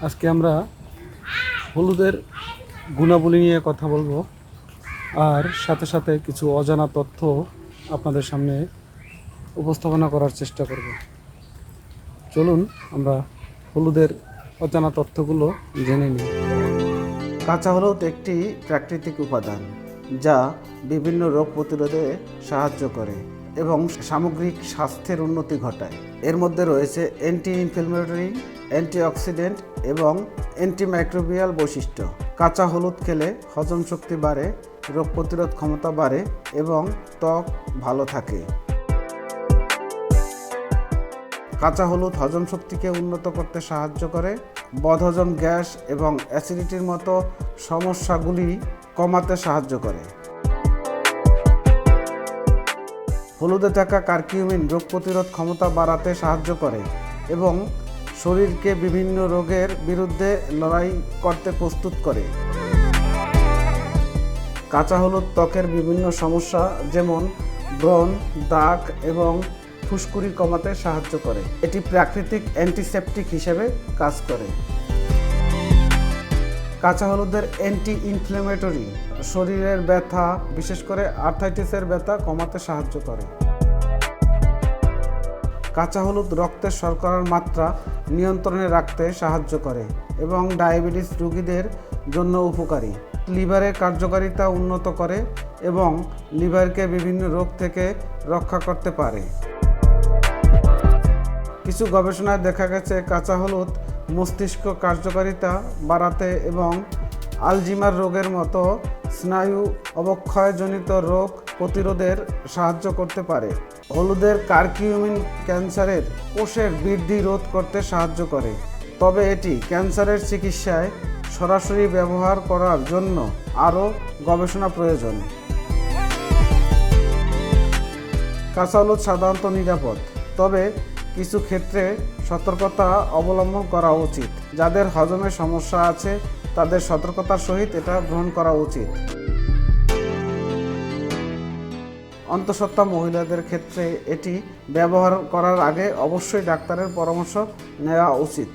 আজকে আমরা হলুদের গুণাবলী নিয়ে কথা বলব। আর সাথে সাথে কিছু অজানা তথ্য আপনাদের সামনে উপস্থাপনা করার চেষ্টা করব। চলুন আমরা হলুদের অজানা তথ্যগুলো জেনে নিই। কাঁচা হলুদ একটি প্রাকৃতিক উপাদান যা বিভিন্ন রোগ প্রতিরোধে সাহায্য করে। সামগ্রিক স্বাস্থ্যের উন্নতি ঘটায়। এর মধ্যে রয়েছে অ্যান্টি ইনফ্লেমেটরি অ্যান্টিঅক্সিডেন্ট এবং অ্যান্টিমাইক্রোবিয়াল বৈশিষ্ট্য। কাঁচা হলুদ খেলে হজম শক্তি বাড়ে, রোগ প্রতিরোধ ক্ষমতা বাড়ে এবং ত্বক ভালো থাকে। কাঁচা হলুদ হজম শক্তিকে উন্নত করতে সাহায্য করে। বদহজম গ্যাস এবং অ্যাসিডিটির মতো সমস্যাগুলি কমাতে সাহায্য করে। হলুদে থাকা কার্কিউমিন রোগ প্রতিরোধ ক্ষমতা বাড়াতে সাহায্য করে এবং শরীরকে বিভিন্ন রোগের বিরুদ্ধে লড়াই করতে প্রস্তুত করে। কাঁচা হলুদ ত্বকের বিভিন্ন সমস্যা যেমন ব্রণ, দাগ এবং ফুসকুড়ি কমাতে সাহায্য করে। এটি প্রাকৃতিক অ্যান্টিসেপটিক হিসেবে কাজ করে। কাঁচা হলুদের অ্যান্টি ইনফ্লেমেটরি শরীরের ব্যথা, বিশেষ করে আর্থাইটিসের ব্যথা কমাতে সাহায্য করে। কাঁচা হলুদ রক্তের শর্করার মাত্রা নিয়ন্ত্রণে রাখতে সাহায্য করে এবং ডায়াবেটিস রোগীদের জন্য উপকারী। লিভারের কার্যকারিতা উন্নত করে এবং লিভারকে বিভিন্ন রোগ থেকে রক্ষা করতে পারে। কিছু গবেষণায় দেখা গেছে, কাঁচা হলুদ মস্তিষ্ক কার্যকারিতা বাড়াতে এবং আলজিমার রোগের মতো স্নায়ু অবক্ষয়জনিত রোগ প্রতিরোধের সাহায্য করতে পারে। হলুদের কার্কিউমিন ক্যান্সারের কোষের বৃদ্ধি রোধ করতে সাহায্য করে। তবে এটি ক্যান্সারের চিকিৎসায় সরাসরি ব্যবহার করার জন্য আরও গবেষণা প্রয়োজন। কাঁচা হলুদ সাধারণত নিরাপদ, তবে কিছু ক্ষেত্রে সতর্কতা অবলম্বন করা উচিত। যাদের হজমের সমস্যা আছে, তাদের সতর্কতার সহিত এটা গ্রহণ করা উচিত। অন্তঃসত্ত্বা মহিলাদের ক্ষেত্রে এটি ব্যবহার করার আগে অবশ্যই ডাক্তারের পরামর্শ নেওয়া উচিত।